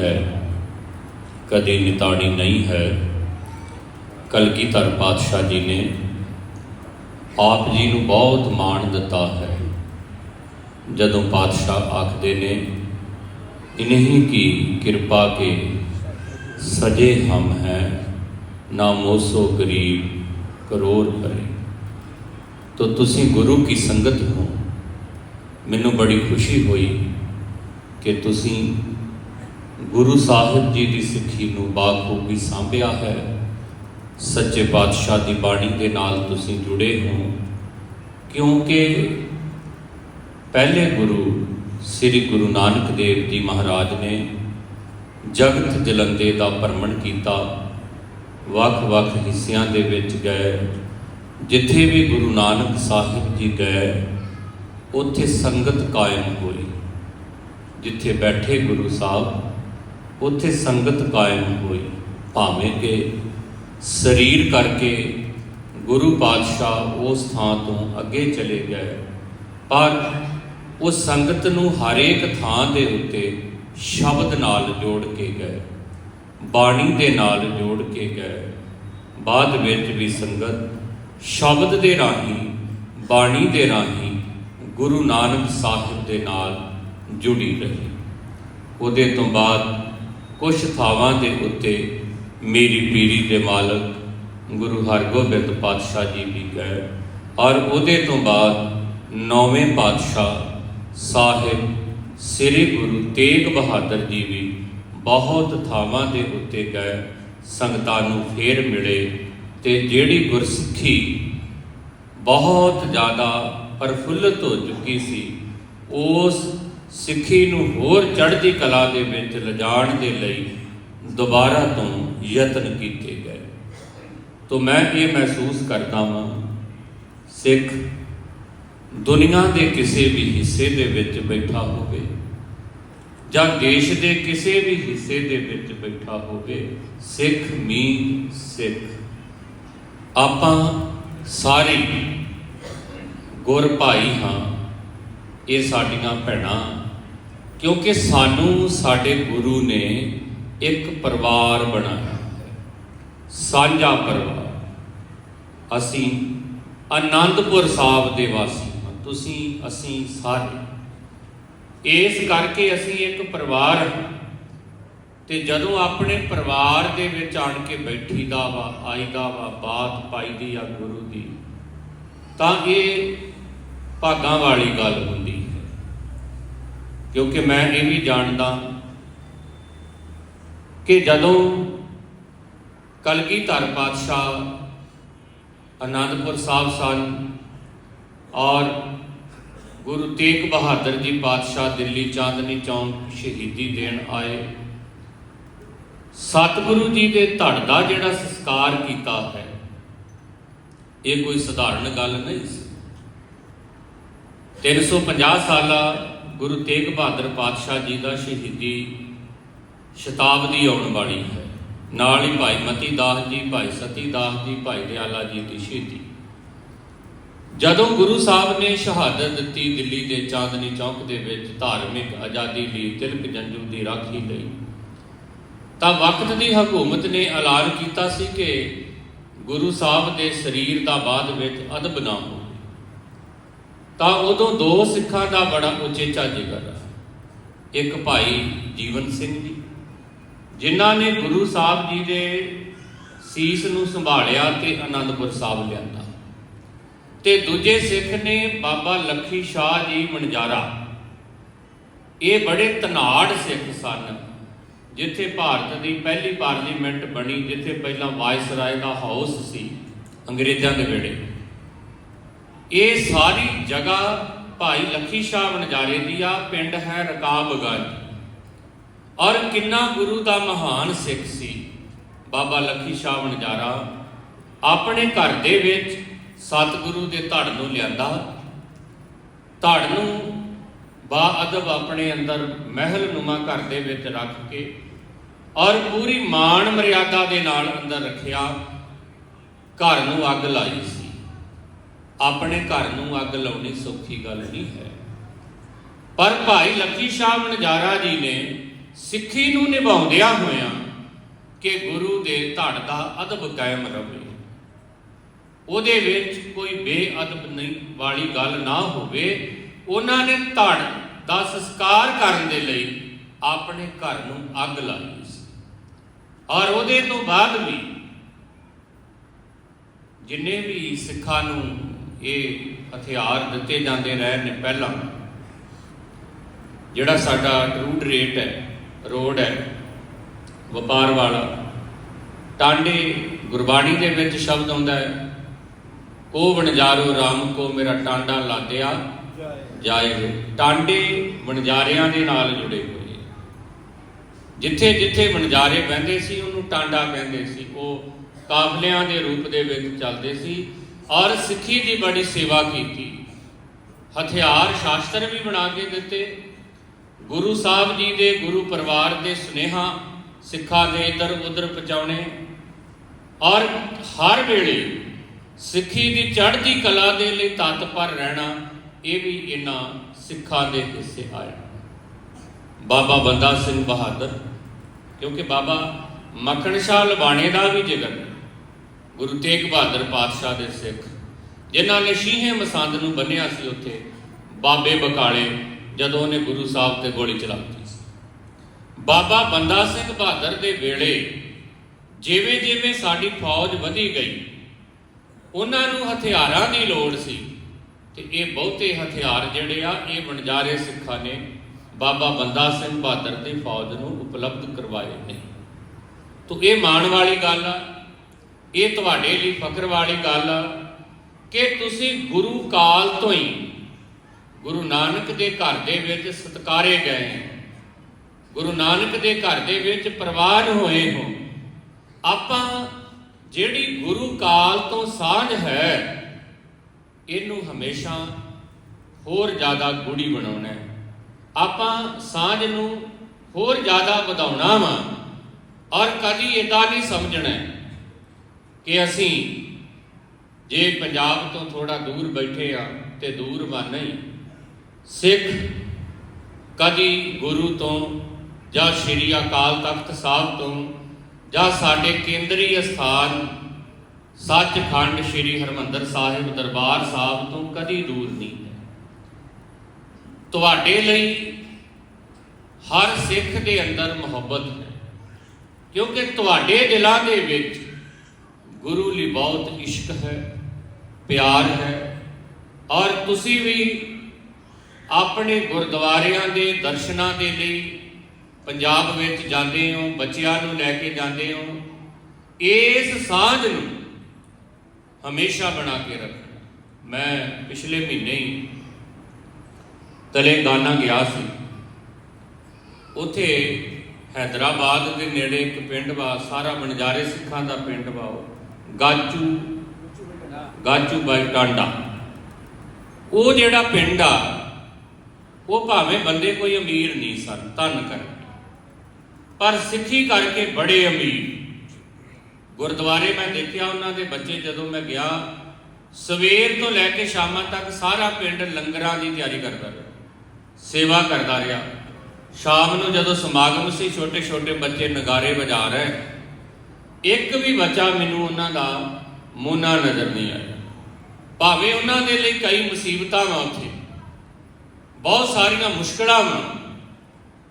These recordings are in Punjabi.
ਹੈ। ਕਦੇ ਨਿਤਾਣੀ ਨਹੀਂ ਹੈ। ਕਲਗੀਧਰ ਪਾਤਸ਼ਾਹ ਜੀ ਨੇ ਆਪ ਜੀ ਨੂੰ ਬਹੁਤ ਮਾਣ ਦਿੱਤਾ ਹੈ। ਜਦੋਂ ਪਾਤਸ਼ਾਹ ਆਖਦੇ ਨੇ, ਇਨਹੀ ਕੀ ਕਿਰਪਾ ਕੇ ਸਜੇ ਹਮ ਹੈ, ਨਾ ਮੋਸੋ ਗਰੀਬ ਕਰੋੜ ਭਰੇ। ਤੋ ਤੁਸੀਂ ਗੁਰੂ ਕੀ ਸੰਗਤ ਹੋ? ਮੈਨੂੰ ਬੜੀ ਖੁਸ਼ੀ ਹੋਈ ਕਿ ਤੁਸੀਂ ਗੁਰੂ ਸਾਹਿਬ ਜੀ ਦੀ ਸਿੱਖੀ ਨੂੰ ਬਾਖੂਬੀ ਸਾਂਭਿਆ ਹੈ। ਸੱਚੇ ਪਾਤਸ਼ਾਹ ਦੀ ਬਾਣੀ ਦੇ ਨਾਲ ਤੁਸੀਂ ਜੁੜੇ ਹੋ। ਕਿਉਂਕਿ ਪਹਿਲੇ ਗੁਰੂ ਸ੍ਰੀ ਗੁਰੂ ਨਾਨਕ ਦੇਵ ਜੀ ਮਹਾਰਾਜ ਨੇ ਜਗਤ ਜਲੰਦੇ ਦਾ ਭਰਮਣ ਕੀਤਾ। ਵੱਖ-ਵੱਖ ਹਿੱਸਿਆਂ ਦੇ ਵਿੱਚ ਗਏ। ਜਿੱਥੇ ਵੀ ਗੁਰੂ ਨਾਨਕ ਸਾਹਿਬ ਜੀ ਗਏ, ਉੱਥੇ ਸੰਗਤ ਕਾਇਮ ਹੋਈ। ਜਿੱਥੇ ਬੈਠੇ ਗੁਰੂ ਸਾਹਿਬ ਉੱਥੇ ਸੰਗਤ ਕਾਇਮ ਹੋਈ। ਭਾਵੇਂ ਕਿ ਸਰੀਰ ਕਰਕੇ ਗੁਰੂ ਪਾਤਸ਼ਾਹ ਉਸ ਥਾਂ ਤੋਂ ਅੱਗੇ ਚਲੇ ਗਏ, ਪਰ ਉਹ ਸੰਗਤ ਨੂੰ ਹਰੇਕ ਥਾਂ ਦੇ ਉੱਤੇ ਸ਼ਬਦ ਨਾਲ ਜੋੜ ਕੇ ਗਏ, ਬਾਣੀ ਦੇ ਨਾਲ ਜੋੜ ਕੇ ਗਏ। ਬਾਅਦ ਵਿੱਚ ਵੀ ਸੰਗਤ ਸ਼ਬਦ ਦੇ ਰਾਹੀਂ, ਬਾਣੀ ਦੇ ਰਾਹੀਂ ਗੁਰੂ ਨਾਨਕ ਸਾਹਿਬ ਦੇ ਨਾਲ ਜੁੜੀ ਰਹੀ। ਉਹਦੇ ਤੋਂ ਬਾਅਦ ਕੁਝ ਥਾਵਾਂ ਦੇ ਉੱਤੇ ਮੇਰੀ ਪੀਰੀ ਦੇ ਮਾਲਕ ਗੁਰੂ ਹਰਗੋਬਿੰਦ ਪਾਤਸ਼ਾਹ ਜੀ ਵੀ ਗਏ ਔਰ ਉਹਦੇ ਤੋਂ ਬਾਅਦ ਨੌਵੇਂ ਪਾਤਸ਼ਾਹ ਸਾਹਿਬ ਸ੍ਰੀ ਗੁਰੂ ਤੇਗ ਬਹਾਦਰ ਜੀ ਵੀ ਬਹੁਤ ਥਾਵਾਂ ਦੇ ਉੱਤੇ ਗਏ, ਸੰਗਤਾਂ ਨੂੰ ਫੇਰ ਮਿਲੇ ਤੇ ਜਿਹੜੀ ਗੁਰਸਿੱਖੀ ਬਹੁਤ ਜ਼ਿਆਦਾ ਪ੍ਰਫੁੱਲਤ ਹੋ ਚੁੱਕੀ ਸੀ, ਉਸ ਸਿੱਖੀ ਨੂੰ ਹੋਰ ਚੜ੍ਹਦੀ ਕਲਾ ਦੇ ਵਿੱਚ ਲਿਜਾਣ ਦੇ ਲਈ ਦੁਬਾਰਾ ਤੋਂ ਯਤਨ ਕੀਤੇ ਗਏ। ਤੋਂ ਮੈਂ ਇਹ ਮਹਿਸੂਸ ਕਰਦਾ ਹਾਂ ਸਿੱਖ ਦੁਨੀਆ ਦੇ ਕਿਸੇ ਵੀ ਹਿੱਸੇ ਦੇ ਵਿੱਚ ਬੈਠਾ ਹੋਵੇ ਜਾਂ ਦੇਸ਼ ਦੇ ਕਿਸੇ ਵੀ ਹਿੱਸੇ ਦੇ ਵਿੱਚ ਬੈਠਾ ਹੋਵੇ, ਸਿੱਖ ਮੀ ਸਿੱਖ। ਆਪਾਂ ਸਾਰੇ ਗੁਰ ਭਾਈ ਹਾਂ, ਇਹ ਸਾਡੀਆਂ ਭੈਣਾਂ ਕਿਉਂਕਿ ਸਾਨੂੰ ਸਾਡੇ ਗੁਰੂ ਨੇ ਇੱਕ ਪਰਿਵਾਰ ਬਣਾਇਆ ਹੈ। ਸਾਂਝਾ ਪਰਿਵਾਰ। ਅਸੀਂ ਆਨੰਦਪੁਰ ਸਾਹਿਬ ਦੇ ਵਾਸੀ ਹਾਂ। ਤੁਸੀਂ, ਅਸੀਂ ਸਾਰੇ। ਇਸ ਕਰਕੇ ਅਸੀਂ ਇੱਕ ਪਰਿਵਾਰ ਹਾਂ। ਤੇ ਜਦੋਂ ਆਪਣੇ ਪਰਿਵਾਰ ਦੇ ਵਿੱਚ ਆਣ ਕੇ ਬੈਠੀਦਾ ਵਾ, ਆਈਦਾ ਵਾ, ਬਾਤ ਪਾਈਦੀ ਆ ਗੁਰੂ ਦੀ, ਤਾਂ ਇਹ ਭਾਗਾਂ ਵਾਲੀ ਗੱਲ ਹੁੰਦੀ ਹੈ। ਕਿਉਂਕਿ ਮੈਂ ਇਹ ਵੀ ਜਾਣਦਾ ਕਿ ਜਦੋਂ ਕਲਗੀਧਰ ਪਾਤਸ਼ਾਹ ਅਨੰਦਪੁਰ ਸਾਹਿਬ ਸਨ ਔਰ ਗੁਰੂ ਤੇਗ ਬਹਾਦਰ ਜੀ ਪਾਤਸ਼ਾਹ ਦਿੱਲੀ ਚਾਂਦਨੀ ਚੌਂਕ ਸ਼ਹੀਦੀ ਦੇਣ ਆਏ, ਸਤਿਗੁਰੂ ਜੀ ਦੇ ਧੜ ਦਾ ਜਿਹੜਾ ਸੰਸਕਾਰ ਕੀਤਾ ਹੈ, ਇਹ ਕੋਈ ਸਧਾਰਨ ਗੱਲ ਨਹੀਂ ਸੀ। 350 ਸਾਲਾ ਗੁਰੂ ਤੇਗ ਬਹਾਦਰ ਪਾਤਸ਼ਾਹ ਜੀ ਦਾ ਸ਼ਹੀਦੀ ਸ਼ਤਾਬਦੀ ਆਉਣ ਵਾਲੀ ਹੈ। ਨਾਲ ਹੀ ਭਾਈ ਮਤੀ ਦਾਸ ਜੀ, ਭਾਈ ਸਤੀ ਦਾਸ ਜੀ, ਭਾਈ ਦਿਆਲਾ ਜੀ ਦੀ ਸ਼ਹੀਦੀ। ਜਦੋਂ ਗੁਰੂ ਸਾਹਿਬ ਨੇ ਸ਼ਹਾਦਤ ਦਿੱਤੀ ਦਿੱਲੀ ਦੇ ਚਾਂਦਨੀ ਚੌਕ ਦੇ ਵਿੱਚ ਧਾਰਮਿਕ ਆਜ਼ਾਦੀ ਲਈ ਤਿਲਕ ਜੰਜੂ ਦੀ ਰਾਖੀ ਲਈ, ਤਾਂ ਵਕਤ ਦੀ ਹਕੂਮਤ ਨੇ ਐਲਾਨ ਕੀਤਾ ਸੀ ਕਿ ਗੁਰੂ ਸਾਹਿਬ ਦੇ ਸਰੀਰ ਦਾ ਬਾਅਦ ਵਿੱਚ ਅਦਬ ਨਾ ਹੋ ਤਾਂ ਉਦੋਂ ਦੋ ਸਿੱਖਾਂ ਦਾ ਬੜਾ ਉਚੇਚਾ ਜ਼ਿਕਰ ਹੈ ਇੱਕ ਭਾਈ ਜੀਵਨ ਸਿੰਘ ਜੀ, ਜਿਨ੍ਹਾਂ ਨੇ ਗੁਰੂ ਸਾਹਿਬ ਜੀ ਦੇ ਸੀਸ ਨੂੰ ਸੰਭਾਲਿਆ ਤੇ ਆਨੰਦਪੁਰ ਸਾਹਿਬ ਲਿਆਂਦਾ। ਤੇ ਦੂਜੇ ਸਿੱਖ ਨੇ ਬਾਬਾ ਲੱਖੀ ਸ਼ਾਹ ਜੀ ਮਣਜਾਰਾ ਇਹ ਬੜੇ ਤਨਾੜ ਸਿੱਖ ਸਨ, ਜਿੱਥੇ ਭਾਰਤ ਦੀ ਪਹਿਲੀ ਪਾਰਲੀਮੈਂਟ ਬਣੀ, ਜਿੱਥੇ ਪਹਿਲਾਂ ਵਾਇਸਰਾਏ ਦਾ ਹਾਊਸ ਸੀ, ਅੰਗਰੇਜ਼ਾਂ ਦੇ ਵੇਲੇ ਇਹ ਸਾਰੀ ਜਗ੍ਹਾ ਭਾਈ ਲੱਖੀ ਸ਼ਾਹ ਵਣਜਾਰੇ ਦੀ ਆ, ਪਿੰਡ ਹੈ ਰਕਾਬਗੰਜ ਔਰ ਕਿੰਨਾ ਗੁਰੂ ਦਾ ਮਹਾਨ ਸਿੱਖ ਸੀ। ਬਾਬਾ ਲੱਖੀ ਸ਼ਾਹ ਵਣਜਾਰਾ ਆਪਣੇ ਘਰ ਦੇ ਵਿੱਚ ਸਤਿਗੁਰੂ ਦੇ ਧੜ ਨੂੰ ਲਿਆਂਦਾ। ਧੜ ਨੂੰ ਬਾ ਅਦਬ ਆਪਣੇ ਅੰਦਰ ਮਹਿਲ ਨੁਮਾ ਘਰ ਦੇ ਵਿੱਚ ਰੱਖ ਕੇ ਔਰ ਪੂਰੀ ਮਾਣ ਮਰਿਆਦਾ ਦੇ ਨਾਲ ਅੰਦਰ ਰੱਖਿਆ। ਘਰ ਨੂੰ ਅੱਗ ਲਾਈ ਸੀ। ਆਪਣੇ ਘਰ ਨੂੰ ਅੱਗ ਲਾਉਣੀ ਸੌਖੀ ਗੱਲ ਨਹੀਂ ਹੈ। ਪਰ ਭਾਈ ਲੱਕੀ ਸ਼ਾਹ ਮਨਜਾਰਾ ਜੀ ਨੇ ਸਿੱਖੀ ਨੂੰ ਨਿਭਾਉਂਦਿਆਂ ਹੋਇਆਂ ਕਿ ਗੁਰੂ ਦੇ ਧੜ ਦਾ ਅਦਬ ਕਾਇਮ ਰਹੇ ਉਹਦੇ ਵਿੱਚ ਕੋਈ ਬੇਅਦਬ ਨਹੀਂ ਵਾਲੀ ਗੱਲ ਨਾ ਹੋਵੇ, ਉਹਨਾਂ ਨੇ ਧੜ ਦਾ ਸੰਸਕਾਰ ਕਰਨ ਦੇ ਲਈ ਆਪਣੇ ਘਰ ਨੂੰ ਅੱਗ ਲਾਈ ਸੀ। ਔਰ ਉਹਦੇ ਤੋਂ ਬਾਅਦ ਵੀ ਜਿੰਨੇ ਵੀ ਸਿੱਖਾਂ ਨੂੰ ਇਹ ਹਥਿਆਰ ਦਿੱਤੇ ਜਾਂਦੇ ਰਹੇ ਨੇ ਪਹਿਲਾਂ। ਜਿਹੜਾ ਸਾਡਾ ਰੂਟ ਰੇਟ ਹੈ, ਰੋਡ ਹੈ, ਵਪਾਰ ਵਾਲਾ, ਟਾਂਡੇ ਗੁਰਬਾਣੀ ਦੇ ਵਿੱਚ ਸ਼ਬਦ ਆਉਂਦਾ ਹੈ, ਕੋ ਵਣਜਾਰੋ ਰਾਮ ਕੋ ਮੇਰਾ ਟਾਂਡਾ ਲਾਦਿਆ ਜਾਏ। ਟਾਂਡੇ ਵਣਜਾਰਿਆਂ ਦੇ ਨਾਲ ਜੁੜੇ ਹੋਏ ਜਿੱਥੇ ਜਿੱਥੇ ਵਣਜਾਰੇ ਬਹਿੰਦੇ ਸੀ, ਉਹਨੂੰ ਟਾਂਡਾ ਕਹਿੰਦੇ ਸੀ। ਉਹ ਕਾਫਲਿਆਂ ਦੇ ਰੂਪ ਦੇ ਵਿੱਚ ਚੱਲਦੇ ਸੀ। ਔਰ ਸਿੱਖੀ ਦੀ ਬੜੀ ਸੇਵਾ ਕੀਤੀ। ਹਥਿਆਰ ਸ਼ਾਸਤਰ ਵੀ ਬਣਾ ਕੇ ਦਿੱਤੇ। ਗੁਰੂ ਸਾਹਿਬ ਜੀ ਦੇ ਗੁਰੂ ਪਰਿਵਾਰ ਦੇ ਸੁਨੇਹਾ ਸਿੱਖਾਂ ਦੇ ਇਧਰ ਉਧਰ ਪਹੁੰਚਾਉਣੇ। ਔਰ ਹਰ ਵੇਲੇ ਸਿੱਖੀ ਦੀ ਚੜ੍ਹਦੀ ਕਲਾ ਦੇ ਲਈ ਤਤਪਰ ਰਹਿਣਾ, ਇਹ ਵੀ ਇਹਨਾਂ ਸਿੱਖਾਂ ਦੇ ਹਿੱਸੇ ਆਇਆ ਬਾਬਾ ਬੰਦਾ ਸਿੰਘ ਬਹਾਦਰ, ਕਿਉਂਕਿ ਬਾਬਾ ਮੱਖਣ ਸ਼ਾਹ ਲਬਾਣੇ ਦਾ ਵੀ ਜ਼ਿਕਰ। ਹੈ ਗੁਰੂ ਤੇਗ ਬਹਾਦਰ ਪਾਤਸ਼ਾਹ ਦੇ ਸਿੱਖ, ਜਿਨ੍ਹਾਂ ਨੇ ਸ਼ੀਹੇ ਮਸੰਦ ਨੂੰ ਬੰਨਿਆ ਸੀ ਉੱਥੇ, ਬਾਬੇ ਬਕਾਲੇ, ਜਦੋਂ ਉਹਨੇ ਗੁਰੂ ਸਾਹਿਬ ਤੇ ਗੋਲੀ ਚਲਾਤੀ ਸੀ। ਬਾਬਾ ਬੰਦਾ ਸਿੰਘ ਬਹਾਦਰ ਦੇ ਵੇਲੇ ਜਿਵੇਂ ਜਿਵੇਂ ਸਾਡੀ ਫੌਜ ਵਧੀ ਗਈ, ਉਹਨਾਂ ਨੂੰ ਹਥਿਆਰਾਂ ਦੀ ਲੋੜ ਸੀ, ਤੇ ਇਹ ਬਹੁਤੇ ਹਥਿਆਰ ਜਿਹੜੇ ਆ, ਇਹ ਵਣਜਾਰੇ ਸਿੱਖਾਂ ਨੇ ਬਾਬਾ ਬੰਦਾ ਸਿੰਘ ਬਹਾਦਰ ਦੀ ਫੌਜ ਨੂੰ ਉਪਲਬਧ ਕਰਵਾਏ ਨੇ। ਤੋ ਇਹ ਮਾਣ ਵਾਲੀ ਗੱਲ ਆ ਇਹ ਤੁਹਾਡੇ ਲਈ ਫਖਰ ਵਾਲੀ ਗੱਲ ਆ ਕਿ ਤੁਸੀਂ ਗੁਰੂ ਕਾਲ ਤੋਂ ਹੀ ਗੁਰੂ ਨਾਨਕ ਦੇ ਘਰ ਦੇ ਵਿੱਚ ਸਤਕਾਰੇ ਗਏ ਹੋ। ਗੁਰੂ ਨਾਨਕ ਦੇ ਘਰ ਦੇ ਵਿੱਚ ਪ੍ਰਵਾਨ ਹੋਏ ਹੋ। ਆਪਾਂ ਜਿਹੜੀ ਗੁਰੂ ਕਾਲ ਤੋਂ ਸਾਂਝ ਹੈ, ਇਹਨੂੰ ਹਮੇਸ਼ਾ ਹੋਰ ਜ਼ਿਆਦਾ ਗੂੜੀ ਬਣਾਉਣਾ ਹੈ। ਆਪਾਂ ਸਾਂਝ ਨੂੰ ਹੋਰ ਜ਼ਿਆਦਾ ਵਧਾਉਣਾ ਵਾ ਔਰ ਕਦੀ ਇਦਾਂ ਨਹੀਂ ਸਮਝਣਾ ਕਿ ਅਸੀਂ ਜੇ ਪੰਜਾਬ ਤੋਂ ਥੋੜਾ ਦੂਰ ਬੈਠੇ ਆ ਤੇ ਦੂਰ ਵਾ ਨਹੀਂ, ਸਿੱਖ ਕਦੀ ਗੁਰੂ ਤੋਂ ਜਾਂ ਸ਼੍ਰੀ ਅਕਾਲ ਤਖਤ ਸਾਹਿਬ ਤੋਂ ਜਾਂ ਸਾਡੇ ਕੇਂਦਰੀ ਸਥਾਨ ਸੱਚਖੰਡ ਸ੍ਰੀ ਹਰਮੰਦਰ ਸਾਹਿਬ ਦਰਬਾਰ ਸਾਹਿਬ ਤੋਂ ਕਦੀ ਦੂਰ ਨਹੀਂ ਹੈ। ਤੁਹਾਡੇ ਲਈ ਹਰ ਸਿੱਖ ਦੇ ਅੰਦਰ ਮੁਹੱਬਤ ਹੈ, ਕਿਉਂਕਿ ਤੁਹਾਡੇ ਦਿਲਾਂ ਦੇ ਵਿੱਚ ਗੁਰੂ ਲਈ ਬਹੁਤ ਇਸ਼ਕ ਹੈ, ਪਿਆਰ ਹੈ ਔਰ ਤੁਸੀਂ ਵੀ ਆਪਣੇ ਗੁਰਦੁਆਰਿਆਂ ਦੇ ਦਰਸ਼ਨਾਂ ਦੇ ਲਈ ਪੰਜਾਬ ਵਿੱਚ ਜਾਂਦੇ ਹੋ, ਬੱਚਿਆਂ ਨੂੰ ਲੈ ਕੇ ਜਾਂਦੇ ਹੋ, ਇਸ ਸਾਂਝ ਨੂੰ ਹਮੇਸ਼ਾ ਬਣਾ ਕੇ ਰੱਖਣਾ ਮੈਂ ਪਿਛਲੇ ਮਹੀਨੇ ਹੀ ਤੇਲੰਗਾਨਾ ਗਿਆ ਸੀ। ਉਥੇ ਹੈਦਰਾਬਾਦ ਦੇ ਨੇੜੇ ਇੱਕ ਪਿੰਡ ਵਾ, ਸਾਰਾ ਬਣਜਾਰੇ ਸਿੱਖਾਂ ਦਾ ਪਿੰਡ ਵਾ ਉਹ। ਗਾਚੂ ਗਾਚੂ ਬਾਈ ਟਾਂਡਾ। ਉਹ ਜਿਹੜਾ ਪਿੰਡ ਆ, ਉਹ ਭਾਵੇਂ ਬੰਦੇ ਕੋਈ ਅਮੀਰ ਨਹੀਂ ਸਨ, ਧਨ ਕਰਕੇ ਪਰ ਸਿੱਖੀ ਕਰਕੇ ਬੜੇ ਅਮੀਰ। ਗੁਰਦੁਆਰੇ ਮੈਂ ਦੇਖਿਆ ਉਹਨਾਂ ਦੇ ਬੱਚੇ ਜਦੋਂ ਮੈਂ ਗਿਆ, ਸਵੇਰ ਤੋਂ ਲੈ ਕੇ ਸ਼ਾਮਾਂ ਤੱਕ ਸਾਰਾ ਪਿੰਡ ਲੰਗਰਾਂ ਦੀ ਤਿਆਰੀ ਕਰਦਾ ਰਿਹਾ, ਸੇਵਾ ਕਰਦਾ ਰਿਹਾ। ਸ਼ਾਮ ਨੂੰ ਜਦੋਂ ਸਮਾਗਮ ਸੀ ਛੋਟੇ ਛੋਟੇ ਬੱਚੇ ਨਗਾਰੇ ਵਜਾ ਰਹੇ। ਇੱਕ ਵੀ ਬੱਚਾ ਮੈਨੂੰ ਉਹਨਾਂ ਦਾ ਮੋਨਾ ਨਜ਼ਰ ਨਹੀਂ ਆਇਆ। ਭਾਵੇਂ ਉਹਨਾਂ ਦੇ ਲਈ ਕਈ ਮੁਸੀਬਤਾਂ ਵਾ ਉੱਥੇ, ਬਹੁਤ ਸਾਰੀਆਂ ਮੁਸ਼ਕਲਾਂ ਵਾ,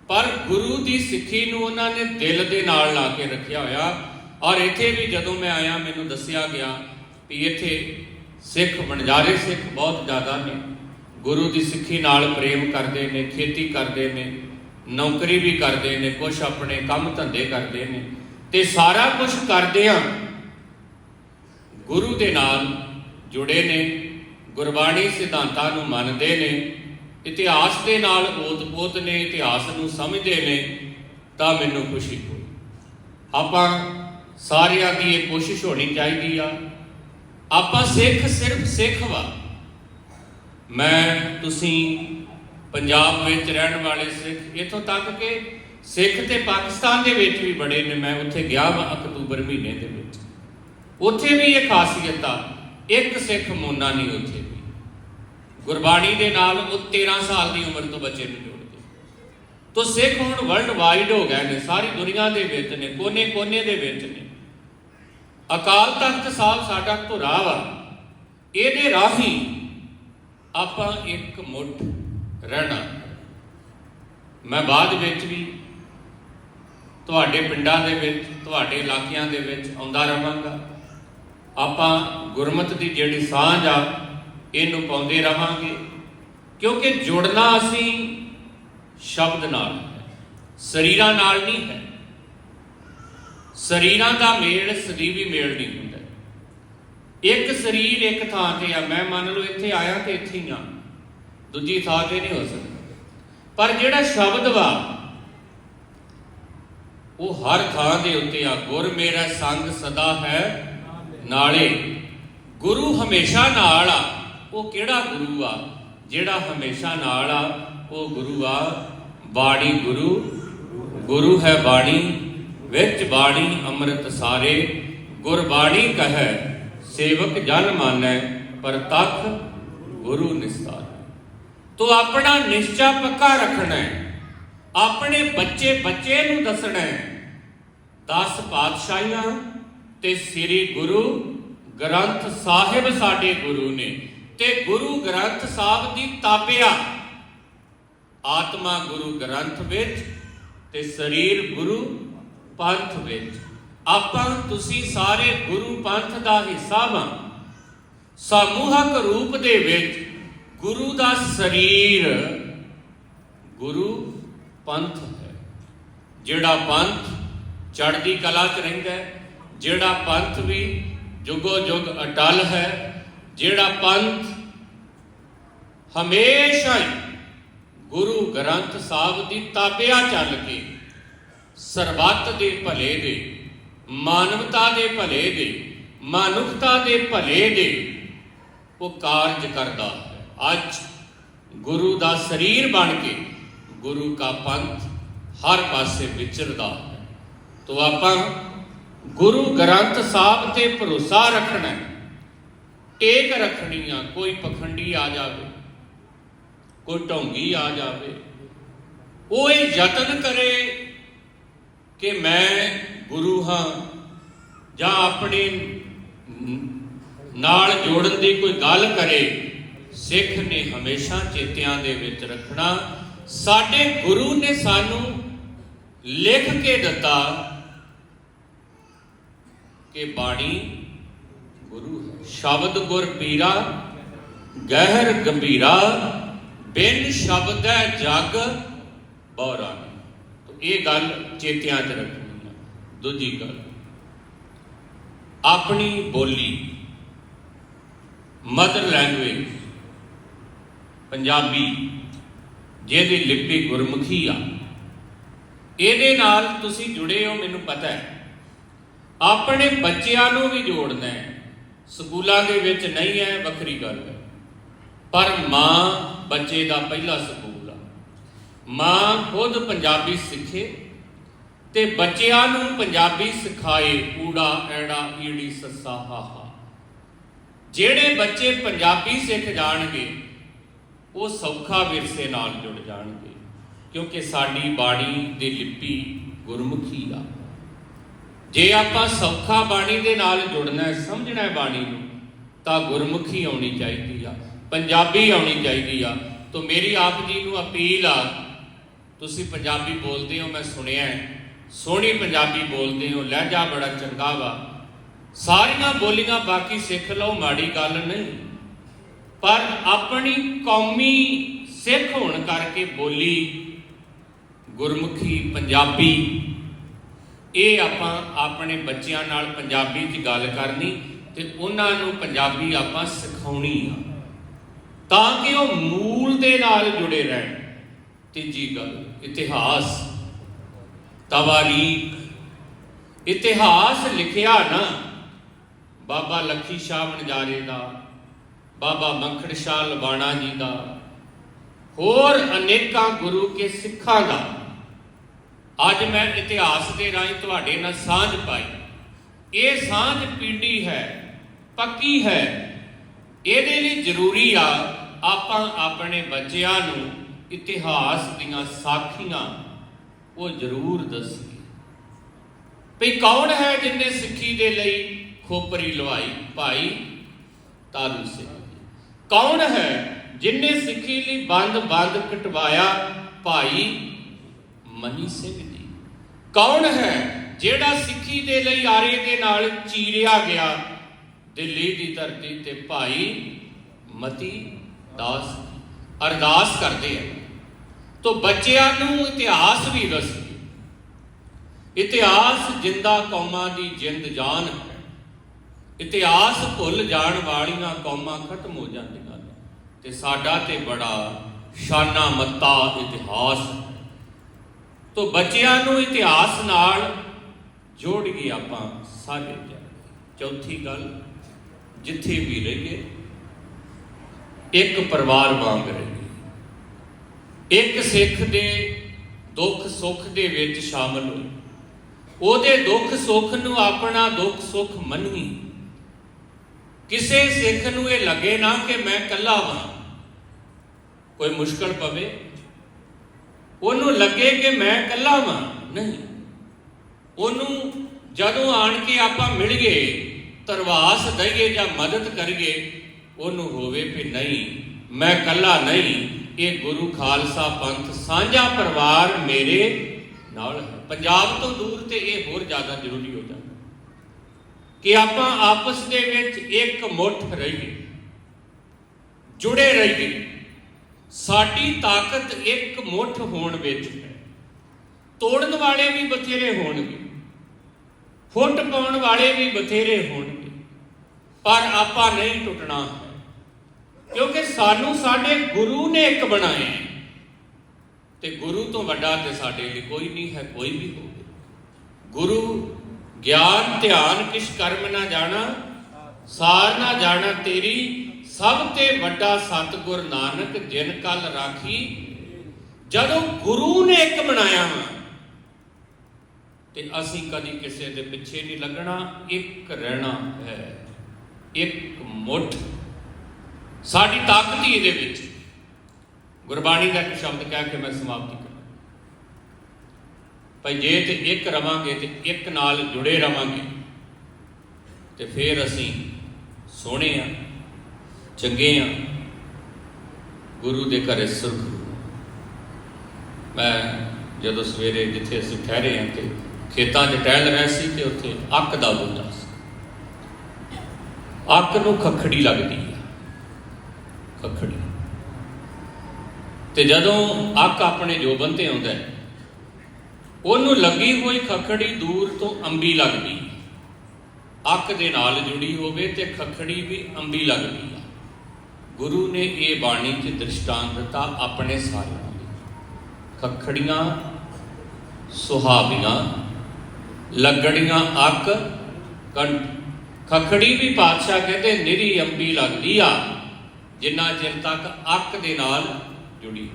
ਪਰ ਗੁਰੂ ਦੀ ਸਿੱਖੀ ਨੂੰ ਉਹਨਾਂ ਨੇ ਦਿਲ ਦੇ ਨਾਲ ਲਾ ਕੇ ਰੱਖਿਆ ਹੋਇਆ। ਔਰ ਇੱਥੇ ਵੀ ਜਦੋਂ ਮੈਂ ਆਇਆ, ਮੈਨੂੰ ਦੱਸਿਆ ਗਿਆ ਵੀ ਇੱਥੇ ਸਿੱਖ, ਬਣਜਾਰੇ ਸਿੱਖ ਬਹੁਤ ਜ਼ਿਆਦਾ ਨੇ। ਗੁਰੂ ਦੀ ਸਿੱਖੀ ਨਾਲ ਪ੍ਰੇਮ ਕਰਦੇ ਨੇ, ਖੇਤੀ ਕਰਦੇ ਨੇ, ਨੌਕਰੀ ਵੀ ਕਰਦੇ ਨੇ ਕੁਝ ਆਪਣੇ ਕੰਮ ਧੰਦੇ ਕਰਦੇ ਨੇ। ਤੇ ਸਾਰਾ ਕੁਝ ਕਰਦੇ ਆ ਗੁਰੂ ਦੇ ਨਾਲ ਜੁੜੇ ਨੇ, ਗੁਰਬਾਣੀ ਸਿਧਾਂਤਾਂ ਨੂੰ ਮੰਨਦੇ ਨੇ, ਇਤਿਹਾਸ ਦੇ ਨਾਲ ਓਤ-ਪੋਤ ਨੇ, ਇਤਿਹਾਸ ਨੂੰ ਸਮਝਦੇ ਨੇ, ਤਾਂ ਮੈਨੂੰ ਖੁਸ਼ੀ ਹੋਈ। ਆਪਾਂ ਸਾਰਿਆਂ ਦੀ ਇਹ ਕੋਸ਼ਿਸ਼ ਹੋਣੀ ਚਾਹੀਦੀ ਆ। ਆਪਾਂ ਸਿੱਖ ਸਿਰਫ ਸਿੱਖ ਵਾ। ਮੈਂ, ਤੁਸੀਂ ਪੰਜਾਬ ਵਿੱਚ ਰਹਿਣ ਵਾਲੇ ਸਿੱਖ, ਇਥੋਂ ਤੱਕ ਕਿ ਸਿੱਖ ਤੇ ਪਾਕਿਸਤਾਨ ਦੇ ਵਿੱਚ ਵੀ ਬੜੇ ਨੇ, ਮੈਂ ਉੱਥੇ ਗਿਆ ਵਾ ਅਕਤੂਬਰ ਮਹੀਨੇ ਦੇ ਵਿੱਚ। ਉੱਥੇ ਵੀ ਇਹ ਖਾਸੀਅਤ ਆ, ਇੱਕ ਸਿੱਖ ਮੋਨਾ ਨਹੀਂ ਉੱਥੇ ਵੀ। ਗੁਰਬਾਣੀ ਦੇ ਨਾਲ ਉਹ 13 ਸਾਲ ਦੀ ਉਮਰ ਤੋਂ ਬੱਚੇ ਨੂੰ ਜੋੜਦੇ ਤੋ ਸਿੱਖ ਹੁਣ ਵਰਲਡ ਵਾਈਡ ਹੋ ਗਏ ਨੇ, ਸਾਰੀ ਦੁਨੀਆ ਦੇ ਵਿੱਚ ਨੇ, ਕੋਨੇ-ਕੋਨੇ ਦੇ ਵਿੱਚ ਨੇ। ਅਕਾਲ ਤਖਤ ਸਾਹਿਬ ਸਾਡਾ ਧੁਰਾ ਵਾ, ਇਹਦੇ ਰਾਹੀਂ ਆਪਾਂ ਇੱਕ ਮੁੱਠ ਰਹਿਣਾ। ਮੈਂ ਬਾਅਦ ਵਿੱਚ ਵੀ ਤੁਹਾਡੇ ਪਿੰਡਾਂ ਦੇ ਵਿੱਚ, ਤੁਹਾਡੇ ਇਲਾਕਿਆਂ ਦੇ ਵਿੱਚ ਆਉਂਦਾ ਰਹਾਂਗਾ। ਆਪਾਂ ਗੁਰਮਤ ਦੀ ਜਿਹੜੀ ਸਾਂਝ ਆ, ਇਹਨੂੰ ਪਾਉਂਦੇ ਰਹਾਂਗੇ। ਕਿਉਂਕਿ ਜੁੜਨਾ ਅਸੀਂ ਸ਼ਬਦ ਨਾਲ ਹੈ, ਸਰੀਰਾਂ ਨਾਲ ਨਹੀਂ ਹੈ। ਸਰੀਰਾਂ ਦਾ ਮੇਲ ਸਦੀਵੀ ਮੇਲ ਨਹੀਂ ਹੁੰਦਾ। ਇੱਕ ਸਰੀਰ ਇੱਕ ਥਾਂ ਤੇ ਆ, ਮੈਂ ਮੰਨ ਲਓ ਇੱਥੇ ਆਇਆ ਤੇ ਇੱਥੇ ਹੀ ਆ। ਦੂਜੀ ਥਾਂ ਤੇ ਨਹੀਂ ਹੋ ਸਕਦਾ। ਪਰ ਜਿਹੜਾ ਸ਼ਬਦ ਵਾ ਉਹ ਹਰ ਥਾਂ ਦੇ ਉੱਤੇ ਆ। ਗੁਰ ਮੇਰਾ ਸੰਗ ਸਦਾ ਹੈ ਨਾਲੇ। ਗੁਰੂ ਹਮੇਸ਼ਾ ਨਾਲ ਆ। ਉਹ ਕਿਹੜਾ ਗੁਰੂ ਆ? ਜਿਹੜਾ ਹਮੇਸ਼ਾ ਨਾਲ ਆ, ਉਹ ਗੁਰੂ ਆ। ਬਾਣੀ ਗੁਰੂ। ਗੁਰੂ ਹੈ ਬਾਣੀ। ਵਿੱਚ ਬਾਣੀ ਅੰਮ੍ਰਿਤ ਸਾਰੇ। ਗੁਰਬਾਣੀ ਕਹੈ, ਸੇਵਕ ਜਨ ਮਾਨੈ, ਪਰ ਤਖ ਗੁਰੂ ਨਿਸਤਾਰ। ਤੋ ਆਪਣਾ ਨਿਸ਼ਚਾ ਪੱਕਾ ਰੱਖਣਾ। ਹੈ ਆਪਣੇ ਬੱਚੇ ਬੱਚੇ ਨੂੰ ਦੱਸਣਾ ਹੈ। 10 ਪਾਤਸ਼ਾਹੀਆਂ ਤੇ ਸ੍ਰੀ ਗੁਰੂ ਗ੍ਰੰਥ ਸਾਹਿਬ ਸਾਡੇ ਗੁਰੂ ਨੇ ਤੇ ਗੁਰੂ ਗ੍ਰੰਥ ਸਾਹਿਬ ਦੀ ਤਾਬਿਆ। ਆਤਮਾ ਗੁਰੂ ਗ੍ਰੰਥ ਵਿੱਚ ਤੇ ਸਰੀਰ ਗੁਰੂ ਪੰਥ ਵਿੱਚ। ਆਪਾਂ ਤੁਸੀਂ ਸਾਰੇ ਗੁਰੂ ਪੰਥ ਦਾ ਹਿੱਸਾ ਵਾਂ। ਸਮੂਹਕ ਰੂਪ ਦੇ ਵਿੱਚ ਗੁਰੂ ਦਾ ਸਰੀਰ, ਗੁਰੂ ਪੰਥ ਹੈ। ਜਿਹੜਾ ਪੰਥ ਚੜ੍ਹਦੀ ਕਲਾ 'ਚ ਰਹਿੰਦਾ ਹੈ, ਜਿਹੜਾ ਪੰਥ ਵੀ ਜੁਗੋ ਜੁਗ ਅਟਲ ਹੈ, ਜਿਹੜਾ ਪੰਥ ਹਮੇਸ਼ਾ ਹੀ ਗੁਰੂ ਗ੍ਰੰਥ ਸਾਹਿਬ ਦੀ ਤਾਬਿਆ ਚੱਲ ਕੇ, ਸਰਬੱਤ ਦੇ ਭਲੇ ਦੇ, ਮਾਨਵਤਾ ਦੇ ਭਲੇ ਦੇ ਮਨੁੱਖਤਾ ਦੇ ਭਲੇ ਦੇ ਉਹ ਕਾਰਜ ਕਰਦਾ ਹੈ। ਅੱਜ ਗੁਰੂ ਦਾ ਸਰੀਰ ਬਣ ਕੇ ਗੁਰੂ ਕਾ ਪੰਥ ਹਰ ਪਾਸੇ ਵਿਚਰਦਾ ਹੈ। ਤੋ ਆਪਾਂ ਗੁਰੂ ਗ੍ਰੰਥ ਸਾਹਿਬ ਤੇ ਭਰੋਸਾ ਰੱਖਣਾ ਟੇਕ ਰੱਖਣੀ ਆ, ਕੋਈ ਪਖੰਡੀ ਆ ਜਾਵੇ, ਕੋਈ ਢੋਂਗੀ ਆ ਜਾਵੇ, ਉਹ ਇਹ ਯਤਨ ਕਰੇ ਕਿ ਮੈਂ ਗੁਰੂ ਹਾਂ ਜਾਂ ਆਪਣੇ ਨਾਲ ਜੋੜਨ ਦੀ ਕੋਈ ਗੱਲ ਕਰੇ, ਸਿੱਖ ਨੇ ਹਮੇਸ਼ਾ ਚੇਤਿਆਂ ਦੇ ਵਿੱਚ ਰੱਖਣਾ ਸਾਡੇ ਗੁਰੂ ਨੇ ਸਾਨੂੰ ਲਿਖ ਕੇ ਦਿੱਤਾ ਕਿ ਬਾਣੀ ਗੁਰੂ ਹੈ। ਸ਼ਬਦ ਗੁਰ ਪੀਰਾ, ਗਹਿਰ ਗੰਭੀਰਾ, ਬਿਨ ਸ਼ਬਦ ਹੈ ਜਗ, ਬੌਰਾ ਇਹ ਗੱਲ ਚੇਤਿਆਂ 'ਚ ਰੱਖਣੀ ਹੈ। ਦੂਜੀ ਗੱਲ, ਆਪਣੀ ਬੋਲੀ, ਮਦਰ ਲੈਂਗੁਏਜ, ਪੰਜਾਬੀ ਜਿਹਦੀ ਲਿਪੀ ਗੁਰਮੁਖੀ ਆ। ਇਹਦੇ ਨਾਲ ਤੁਸੀਂ ਜੁੜੇ ਹੋ, ਮੈਨੂੰ ਪਤਾ ਹੈ। ਆਪਣੇ ਬੱਚਿਆਂ ਨੂੰ ਵੀ ਜੋੜਨਾ ਹੈ। ਸਕੂਲਾਂ ਦੇ ਵਿੱਚ ਨਹੀਂ ਹੈ, ਵੱਖਰੀ ਗੱਲ ਹੈ। ਪਰ ਮਾਂ ਬੱਚੇ ਦਾ ਪਹਿਲਾ ਸਕੂਲ ਆ। ਮਾਂ ਖੁਦ ਪੰਜਾਬੀ ਸਿੱਖੇ ਤੇ ਬੱਚਿਆਂ ਨੂੰ ਪੰਜਾਬੀ ਸਿਖਾਏ, ਊੜਾ, ਐੜਾ, ਈੜੀ, ਸੱਸਾ ਹਾਹਾ ਜਿਹੜੇ ਬੱਚੇ ਪੰਜਾਬੀ ਸਿੱਖ ਜਾਣਗੇ ਉਹ ਸੌਖਾ ਵਿਰਸੇ ਨਾਲ ਜੁੜ ਜਾਣਗੇ, ਕਿਉਂਕਿ ਸਾਡੀ ਬਾਣੀ ਦੀ ਲਿਪੀ ਗੁਰਮੁਖੀ ਆ। ਜੇ ਆਪਾਂ ਸੌਖਾ ਬਾਣੀ ਦੇ ਨਾਲ ਜੁੜਨਾ ਹੈ, ਸਮਝਣਾ ਹੈ ਬਾਣੀ ਨੂੰ, ਤਾਂ ਗੁਰਮੁਖੀ ਆਉਣੀ ਚਾਹੀਦੀ ਆ, ਪੰਜਾਬੀ ਆਉਣੀ ਚਾਹੀਦੀ ਆ। ਤੋਂ ਮੇਰੀ ਆਪ ਜੀ ਨੂੰ ਅਪੀਲ ਆ, ਤੁਸੀਂ ਪੰਜਾਬੀ ਬੋਲਦੇ ਹੋ, ਮੈਂ ਸੁਣਿਆ ਸੋਹਣੀ ਪੰਜਾਬੀ ਬੋਲਦੇ ਹੋ ਲਹਿਜਾ ਬੜਾ ਚੰਗਾ ਵਾ। ਸਾਰੀਆਂ ਬੋਲੀਆਂ ਬਾਕੀ ਸਿੱਖ ਲਓ, ਮਾੜੀ ਗੱਲ ਨਹੀਂ। ਪਰ ਆਪਣੀ ਕੌਮੀ ਸਿੱਖ ਹੋਣ ਕਰਕੇ ਬੋਲੀ ਗੁਰਮੁਖੀ ਪੰਜਾਬੀ। ਇਹ ਆਪਾਂ ਆਪਣੇ ਬੱਚਿਆਂ ਨਾਲ ਪੰਜਾਬੀ 'ਚ ਗੱਲ ਕਰਨੀ ਤੇ ਉਹਨਾਂ ਨੂੰ ਪੰਜਾਬੀ ਆਪਾਂ ਸਿਖਾਉਣੀ ਆ। ਤਾਂ ਕਿ ਉਹ ਮੂਲ ਦੇ ਨਾਲ ਜੁੜੇ ਰਹਿਣ। ਤੀਜੀ ਗੱਲ, ਇਤਿਹਾਸ। ਤਵਾਰੀਖ। ਇਤਿਹਾਸ ਲਿਖਿਆ ਨਾ, ਬਾਬਾ ਲੱਖੀ ਸ਼ਾਹ ਵਣਜਾਰੇ ਦਾ ਬਾਬਾ ਮੱਖਣ ਸ਼ਾਹ ਲਵਾਣਾ ਜੀ ਦਾ, ਹੋਰ ਅਨੇਕਾਂ ਗੁਰੂ ਕੇ ਸਿੱਖਾਂ ਦਾ। ਅੱਜ ਮੈਂ ਇਤਿਹਾਸ ਦੇ ਰਾਹੀਂ ਤੁਹਾਡੇ ਨਾਲ ਸਾਂਝ ਪਾਈ। ਇਹ ਸਾਂਝ ਪੀੜੀ ਹੈ, ਪੱਕੀ ਹੈ। ਇਹਦੇ ਲਈ ਜ਼ਰੂਰੀ ਆ, ਆਪਾਂ ਆਪਣੇ ਬੱਚਿਆਂ ਨੂੰ ਇਤਿਹਾਸ ਦੀਆਂ ਸਾਖੀਆਂ ਉਹ ਜ਼ਰੂਰ ਦੱਸੀਏ। ਵੀ ਕੌਣ ਹੈ ਜਿਨੇ ਸਿੱਖੀ ਦੇ ਲਈ ਖੋਪਰੀ ਲਵਾਈ, ਭਾਈ ਤਾਰੂ ਸਿੰਘ? ਕੌਣ ਹੈ ਜਿਨੇ ਸਿੱਖੀ ਲਈ ਬੰਦ ਬੰਦ ਕਟਵਾਇਆ ਭਾਈ ਮਨੀ ਸਿੰਘ ਜੀ? ਕੌਣ ਹੈ ਜਿਹੜਾ ਸਿੱਖੀ ਦੇ ਲਈ ਆਰੇ ਦੇ ਨਾਲ ਚੀਰਿਆ ਗਿਆ ਦਿੱਲੀ ਦੀ ਧਰਤੀ ਤੇ ਭਾਈ ਮਤੀ ਦਾਸ ਅਰਦਾਸ ਕਰਦੇ ਆ। ਤੋ ਬੱਚਿਆਂ ਨੂੰ ਇਤਿਹਾਸ ਵੀ ਦੱਸੀ। ਇਤਿਹਾਸ ਜਿੰਦਾ ਕੌਮਾਂ ਦੀ ਜਿੰਦ ਜਾਨ ਇਤਿਹਾਸ ਭੁੱਲ ਜਾਣ ਵਾਲੀਆਂ ਕੌਮਾਂ ਖਤਮ ਹੋ ਜਾਂਦੀਆਂ ਨੇ। ਤੇ ਸਾਡਾ ਤੇ ਬੜਾ ਸ਼ਾਨਾ ਮੱਤਾ ਇਤਿਹਾਸ। ਤੋਂ ਬੱਚਿਆਂ ਨੂੰ ਇਤਿਹਾਸ ਨਾਲ ਜੋੜ ਕੇ ਆਪਾਂ ਸਾਰੇ ਜਾਣੀਏ। ਚੌਥੀ ਗੱਲ, ਜਿੱਥੇ ਵੀ ਰਹੀਏ, ਇੱਕ ਪਰਿਵਾਰ ਵਾਂਗ ਰਹੀਏ। ਇੱਕ ਸਿੱਖ ਦੇ ਦੁੱਖ ਸੁੱਖ ਦੇ ਵਿੱਚ ਸ਼ਾਮਲ ਹੋਏ ਉਹਦੇ ਦੁੱਖ ਸੁੱਖ ਨੂੰ ਆਪਣਾ ਦੁੱਖ ਸੁੱਖ ਮੰਨੀ ਕਿਸੇ ਸਿੱਖ ਨੂੰ ਇਹ ਲੱਗੇ ਨਾ ਕਿ ਮੈਂ ਇਕੱਲਾ ਹਾਂ ਕੋਈ ਮੁਸ਼ਕਲ ਪਵੇ? ਉਹਨੂੰ ਲੱਗੇ ਕਿ ਮੈਂ ਇਕੱਲਾ ਹਾਂ ਨਹੀਂ। ਉਹਨੂੰ ਜਦੋਂ ਆਣ ਕੇ ਆਪਾਂ ਮਿਲ ਗਏ, ਤਰਵਾਸ ਦਈਏ ਜਾਂ ਮਦਦ ਕਰੀਏ, ਉਹਨੂੰ ਹੋਵੇ ਵੀ ਨਹੀਂ, ਮੈਂ ਇਕੱਲਾ ਨਹੀਂ। ਇਹ ਗੁਰੂ ਖਾਲਸਾ ਪੰਥ ਸਾਂਝਾ ਪਰਿਵਾਰ ਮੇਰੇ ਨਾਲ ਹੈ। ਪੰਜਾਬ ਤੋਂ ਦੂਰ ਤੇ ਇਹ ਹੋਰ ਜ਼ਿਆਦਾ ਜ਼ਰੂਰੀ ਹੋ ਜਾਂਦਾ। ਕਿ ਆਪਾਂ ਆਪਸ ਦੇ ਵਿੱਚ ਇੱਕ ਮੁੱਠ ਰਹੀਏ, ਜੁੜੇ ਰਹੀਏ। ਸਾਡੀ ਤਾਕਤ ਇੱਕ ਮੁੱਠ ਹੋਣ ਵਿੱਚ ਹੈ। ਤੋੜਨ ਵਾਲੇ ਵੀ ਬਥੇਰੇ ਹੋਣਗੇ, ਫੁੱਟ ਪਾਉਣ ਵਾਲੇ ਵੀ ਬਥੇਰੇ ਹੋਣਗੇ, ਪਰ ਆਪਾਂ ਨਹੀਂ ਟੁੱਟਣਾ ਕਿਉਂਕਿ ਸਾਨੂੰ ਸਾਡੇ ਗੁਰੂ ਨੇ ਇੱਕ ਬਣਾਇਆ ਤੇ ਗੁਰੂ ਤੋਂ ਵੱਡਾ ਤੇ ਸਾਡੇ ਲਈ ਕੋਈ ਨਹੀਂ ਹੈ, ਕੋਈ ਵੀ ਹੋਵੇ। ਗੁਰੂ ਗਿਆਨ, ਧਿਆਨ ਕਿਛ ਕਰਮ ਨਾ ਜਾਣਾ? ਸਾਰ ਨਾ ਜਾਣਾ ਤੇਰੀ। ਸਭ ਤੇ ਵੱਡਾ ਸਤਿਗੁਰ ਨਾਨਕ ਜਿਨ ਕਲ ਰਾਖੀ। ਜਦੋਂ ਗੁਰੂ ਨੇ ਇੱਕ ਬਣਾਇਆ ਤੇ ਅਸੀਂ ਕਦੀ ਕਿਸੇ ਦੇ ਪਿੱਛੇ ਨਹੀਂ ਲੱਗਣਾ। ਇੱਕ ਰਹਿਣਾ ਹੈ, ਇੱਕ ਮੁੱਠ। ਸਾਡੀ ਤਾਕਤ ਹੀ ਇਹਦੇ ਵਿੱਚ। ਗੁਰਬਾਣੀ ਦਾ ਇੱਕ ਸ਼ਬਦ ਕਹਿ ਕੇ ਮੈਂ ਸਮਾਪਤੀ ਭਾਈ ਜੇ ਤੇ ਇੱਕ ਰਵਾਂਗੇ ਤੇ ਇੱਕ ਨਾਲ ਜੁੜੇ ਰਵਾਂਗੇ ਤੇ ਫਿਰ ਅਸੀਂ ਸੋਹਣੇ ਆ ਚੰਗੇ ਆ ਗੁਰੂ ਦੇ ਘਰੇ ਸੁਰਖ ਮੈਂ ਜਦੋਂ ਸਵੇਰੇ ਜਿੱਥੇ ਅਸੀਂ ਠਹਿਰੇ ਹਾਂ ਤੇ ਖੇਤਾਂ 'ਚ ਟਹਿਲ ਰਹੇ ਸੀ ਤੇ ਉੱਥੇ ਅੱਕ ਦਾ ਬੂਟਾ ਸੀ। ਅੱਕ ਨੂੰ ਖਖੜੀ ਲੱਗਦੀ ਹੈ ਖਖੜੀ। ਤੇ ਜਦੋਂ ਅੱਕ ਆਪਣੇ ਜੋਬਨ ਤੇ ਆਉਂਦਾ ਹੈ, ਉਹਨੂੰ ਲੱਗੀ ਹੋਈ ਖਖੜੀ ਦੂਰ ਤੋਂ ਅੰਬੀ ਲੱਗਦੀ। ਹੈ। ਦੇ ਨਾਲ ਜੁੜੀ ਹੋਵੇ ਤੇ ਖਖੜੀ ਵੀ ਅੰਬੀ ਲੱਗਦੀ ਹੈ ਗੁਰੂ ਨੇ ਇਹ ਬਾਣੀ 'ਚ ਦ੍ਰਿਸ਼ਟਾਂਤ ਦਿੱਤਾ ਆਪਣੇ ਸਾਰਿਆਂ ਲਈ। ਖਖੜੀਆਂ, ਸੁਹਾਵੀਆਂ ਲੱਗੜੀਆਂ ਅੱਕ ਕੰਠ ਖਖੜੀ ਵੀ ਪਾਤਸ਼ਾਹ ਕਹਿੰਦੇ ਨਿਰੀ ਅੰਬੀ ਲੱਗਦੀ ਆ, ਜਿੰਨਾ ਚਿਰ ਤੱਕ ਅੱਕ ਦੇ ਨਾਲ ਜੁੜੀ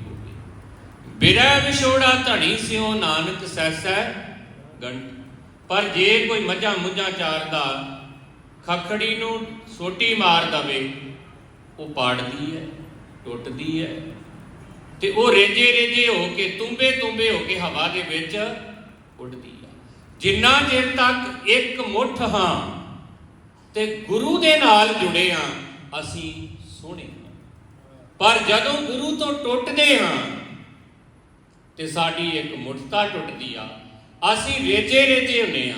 ਹੋਵੇ ਵਿਛੋੜਾ ਧਣੀ ਸਿਓ ਨਾਨਕ ਸੈਸੈ ਗੰਢ। ਪਰ ਜੇ ਕੋਈ ਮੱਝਾਂ ਮੁੱਝਾਂ ਚਾਰਦਾ ਖਖੜੀ ਨੂੰ ਸੋਟੀ ਮਾਰ ਦਵੇ, ਉਹ ਪਾੜਦੀ ਹੈ ਟੁੱਟਦੀ ਹੈ ਤੇ ਉਹ ਰੇਜੇ ਰੇਜੇ ਹੋ ਕੇ, ਤੁੰਬੇ ਤੁੰਬੇ ਹੋ ਕੇ ਹਵਾ ਦੇ ਵਿੱਚ ਉੱਡਦੀ ਹੈ ਜਿੰਨਾ ਚਿਰ ਤੱਕ ਇੱਕ ਮੁੱਠ ਹਾਂ ਤੇ ਗੁਰੂ ਦੇ ਨਾਲ ਜੁੜੇ ਹਾਂ, ਅਸੀਂ ਸੋਹਣੇ ਹਾਂ। ਪਰ ਜਦੋਂ ਗੁਰੂ ਤੋਂ ਟੁੱਟਦੇ ਹਾਂ ਤੇ ਸਾਡੀ ਇੱਕ ਮੁੱਠਤਾ ਟੁੱਟਦੀ ਆ। ਅਸੀਂ ਰੇਜੇ ਰੇਜੇ ਹੁੰਨੇ ਆ।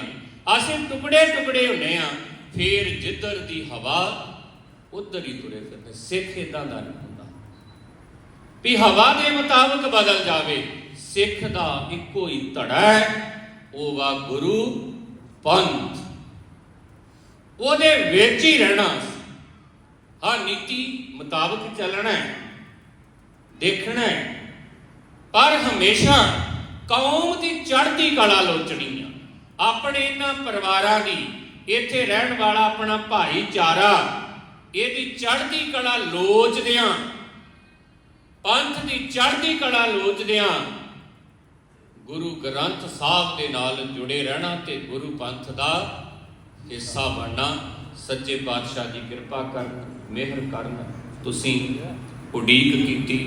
ਅਸੀਂ ਟੁਕੜੇ ਟੁਕੜੇ ਹੁੰਨੇ ਆ। ਫੇਰ ਜਿੱਧਰ ਦੀ ਹਵਾ, ਉਧਰ ਹੀ ਤੁਰੇ ਫਿਰਦੇ। ਸਿੱਖ ਇਦਾਂ ਦਾ ਨਹੀਂ ਹੁੰਦਾ। ਵੀ ਹਵਾ ਦੇ ਮੁਤਾਬਕ ਬਦਲ ਜਾਵੇ, ਸਿੱਖ ਦਾ ਇੱਕੋ ਹੀ ਧੜਾ ਹੈ, ਉਹ ਵਾ ਗੁਰੂ ਪੰਥ। ਉਹਦੇ ਵਿੱਚ ਹੀ ਰਹਿਣਾ ਹਾਂ ਨੀਤੀ ਮੁਤਾਬਕ ਚੱਲਣਾ ਹੈ, ਦੇਖਣਾ ਹੈ। ਪਰ ਹਮੇਸ਼ਾ ਕੌਮ ਦੀ ਚੜ੍ਹਦੀ ਕਲਾ ਲੋਚਣੀ ਆ। ਆਪਣੇ ਇਹਨਾਂ ਪਰਿਵਾਰਾਂ ਦੀ, ਇੱਥੇ ਰਹਿਣ ਵਾਲਾ ਆਪਣਾ ਭਾਈਚਾਰਾ ਇਹਦੀ ਚੜ੍ਹਦੀ ਕਲਾ ਲੋਚਦਿਆਂ, ਪੰਥ ਦੀ ਚੜ੍ਹਦੀ ਕਲਾ ਲੋਚਦਿਆਂ ਗੁਰੂ ਗ੍ਰੰਥ ਸਾਹਿਬ ਦੇ ਨਾਲ ਜੁੜੇ ਰਹਿਣਾ ਤੇ ਗੁਰੂ ਪੰਥ ਦਾ ਹਿੱਸਾ ਬਣਨਾ, ਸੱਚੇ ਪਾਤਸ਼ਾਹ ਦੀ ਕਿਰਪਾ ਕਰਨ, ਮਿਹਰ ਕਰਨ, ਤੁਸੀਂ ਉਡੀਕ ਕੀਤੀ।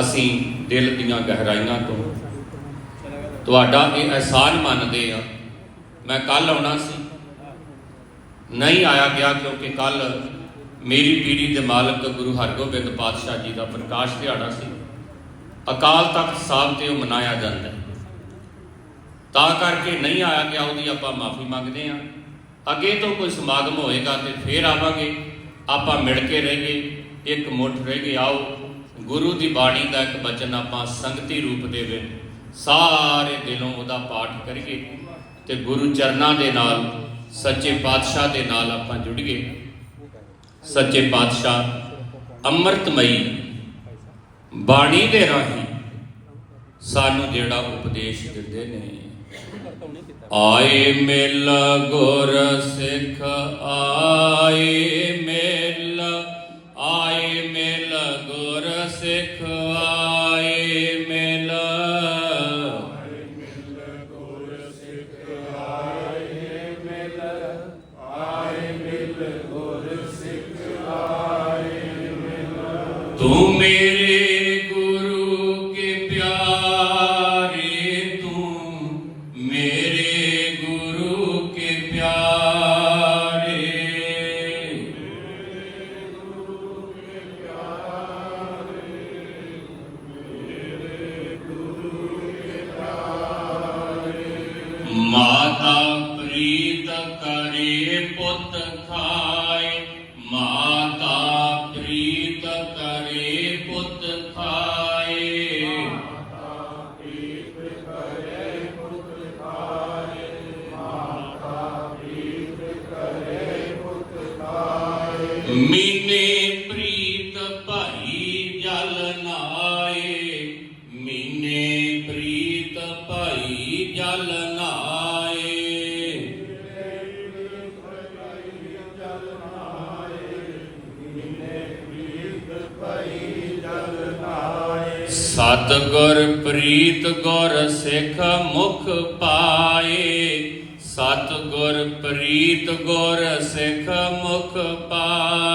ਅਸੀਂ ਦਿਲ ਦੀਆਂ ਗਹਿਰਾਈਆਂ ਤੋਂ ਤੁਹਾਡਾ ਇਹ ਅਹਿਸਾਨ ਮੰਨਦੇ ਆ ਮੈਂ ਕੱਲ ਆਉਣਾ ਸੀ। ਨਹੀਂ ਆਇਆ ਗਿਆ ਕਿਉਂਕਿ ਕੱਲ ਮੇਰੀ ਪੀੜੀ ਦੇ ਮਾਲਕ ਗੁਰੂ ਹਰਗੋਬਿੰਦ ਪਾਤਸ਼ਾਹ ਜੀ ਦਾ ਪ੍ਰਕਾਸ਼ ਦਿਹਾੜਾ ਸੀ। ਅਕਾਲ ਤਖਤ ਸਾਹਿਬ ਤੇ ਉਹ ਮਨਾਇਆ ਜਾਂਦਾ ਹੈ। ਤਾਂ ਕਰਕੇ ਨਹੀਂ ਆਇਆ ਗਿਆ, ਉਹਦੀ ਆਪਾਂ ਮਾਫੀ ਮੰਗਦੇ ਹਾਂ। ਅੱਗੇ ਤੋਂ ਕੋਈ ਸਮਾਗਮ ਹੋਏਗਾ ਤੇ ਫੇਰ ਆਵਾਂਗੇ। ਆਪਾਂ ਮਿਲ ਕੇ ਰਹੀਏ ਇੱਕ ਮੁੱਠ ਰਹਿ ਗਏ, ਆਓ। ਗੁਰੂ ਦੀ ਬਾਣੀ ਦਾ ਇੱਕ ਬਚਨ ਆਪਾਂ ਸੰਗਤੀ ਰੂਪ ਦੇ ਵਿੱਚ ਸਾਰੇ ਦਿਲੋਂ ਉਹਦਾ ਪਾਠ ਕਰੀਏ ਤੇ ਗੁਰੂ ਚਰਨਾਂ ਦੇ ਨਾਲ, ਸੱਚੇ ਪਾਤਸ਼ਾਹ ਦੇ ਨਾਲ ਆਪਾਂ ਜੁੜੀਏ। ਸੱਚੇ ਪਾਤਸ਼ਾਹ ਅੰਮ੍ਰਿਤਮਈ ਬਾਣੀ ਦੇ ਰਾਹੀਂ ਸਾਨੂੰ ਜਿਹੜਾ ਉਪਦੇਸ਼ ਦਿੰਦੇ ਨੇ, ਆਏ ਮਿਲ ਗੁਰ ਸਿੱਖ, ਆਏ ਮਿਲ ਗੁਰ ਸਤਗੁਰ ਪ੍ਰੀਤ ਗੁਰ ਸਿੱਖ ਮੁਖ ਪਾਏ। ਸਤਗੁਰ ਪ੍ਰੀਤ ਗੁਰ ਸਿੱਖ ਮੁਖ ਪਾਏ।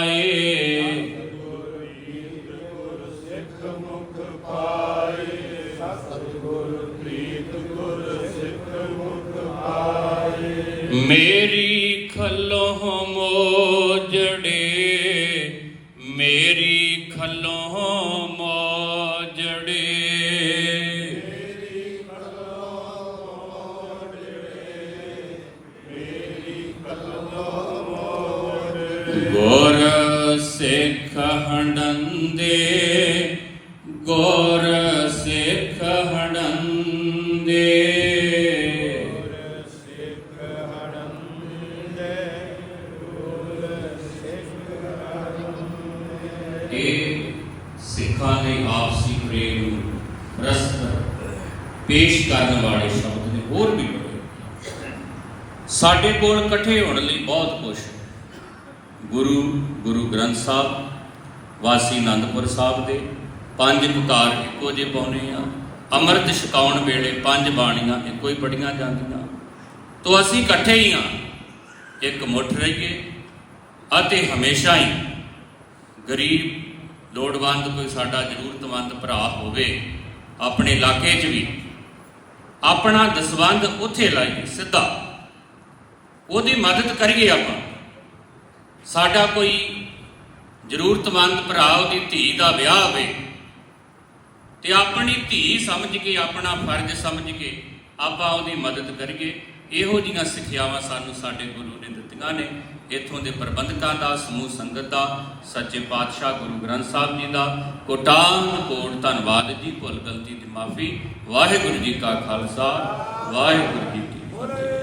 ਸਿੱਖ ਹੰਡੰਦੇ, ਗੁਰ ਸਿੱਖ ਹੰਡੰਦੇ। ਸਿੱਖਾਂ ਦੇ ਆਪਸੀ ਪ੍ਰੇਮ ਨੂੰ ਰਸਤ ਪੇਸ਼ ਕਰਨ ਵਾਲੇ ਸ਼ਬਦ ਨੇ, ਹੋਰ ਵੀ ਬੜੇ। ਸਾਡੇ ਕੋਲ ਇਕੱਠੇ ਹੋਣ ਲਈ ਬਹੁਤ ਕੁਝ ਸਾਹਿਬ, ਵਾਸੀ ਆਨੰਦਪੁਰ ਸਾਹਿਬ ਦੇ ਪੰਜ ਪੁਕਾਰ ਇੱਕੋ ਜਿਹੇ ਪਾਉਨੇ ਆ ਅੰਮ੍ਰਿਤ ਛਕਾਉਣ ਵੇਲੇ ਪੰਜ ਬਾਣੀਆਂ ਇੱਕੋ ਹੀ ਪੜੀਆਂ ਜਾਂਦੀਆਂ। ਤੋ ਅਸੀਂ ਇਕੱਠੇ ਹੀ ਆ ਇੱਕ ਮੁੱਠ ਰਹੀਏ ਅਤੇ ਹਮੇਸ਼ਾ ਹੀ ਗਰੀਬ, ਲੋੜਵੰਦ ਕੋਈ ਸਾਡਾ ਜ਼ਰੂਰਤਮੰਦ ਭਰਾ ਹੋਵੇ, ਆਪਣੇ ਇਲਾਕੇ 'ਚ ਵੀ ਆਪਣਾ ਦਸਵੰਦ ਉੱਥੇ ਲਾਈਏ ਸਿੱਧਾ। ਉਹਦੀ ਮਦਦ ਕਰੀਏ ਆਪਾਂ। ਸਾਡਾ ਕੋਈ ਜ਼ਰੂਰਤਮੰਦ ਭਰਾ ਉਹਦੀ ਧੀ ਦਾ ਵਿਆਹ ਹੋਵੇ ਤੇ ਆਪਣੀ ਧੀ ਸਮਝ ਕੇ, ਆਪਣਾ ਫਰਜ਼ ਸਮਝ ਕੇ ਆਪਾਂ ਉਹਦੀ ਮਦਦ ਕਰੀਏ। ਇਹੋ ਜਿਹੀਆਂ ਸਿੱਖਿਆਵਾਂ ਸਾਨੂੰ ਸਾਡੇ ਗੁਰੂ ਨੇ ਦਿੱਤੀਆਂ ਨੇ। ਇੱਥੋਂ ਦੇ ਪ੍ਰਬੰਧਕਾਂ ਦਾ, ਸਮੂਹ ਸੰਗਤ ਦਾ, ਸੱਚੇ ਪਾਤਸ਼ਾਹ ਗੁਰੂ ਗ੍ਰੰਥ ਸਾਹਿਬ ਜੀ ਦਾ, ਕੋਟਾਨ ਕੋਟ ਧੰਨਵਾਦ ਜੀ, ਭੁੱਲ ਗਲਤੀ ਦੀ ਮਾਫੀ। ਵਾਹਿਗੁਰੂ ਜੀ ਕਾ ਖਾਲਸਾ, ਵਾਹਿਗੁਰੂ ਜੀ ਕੀ ਫਤਿਹ।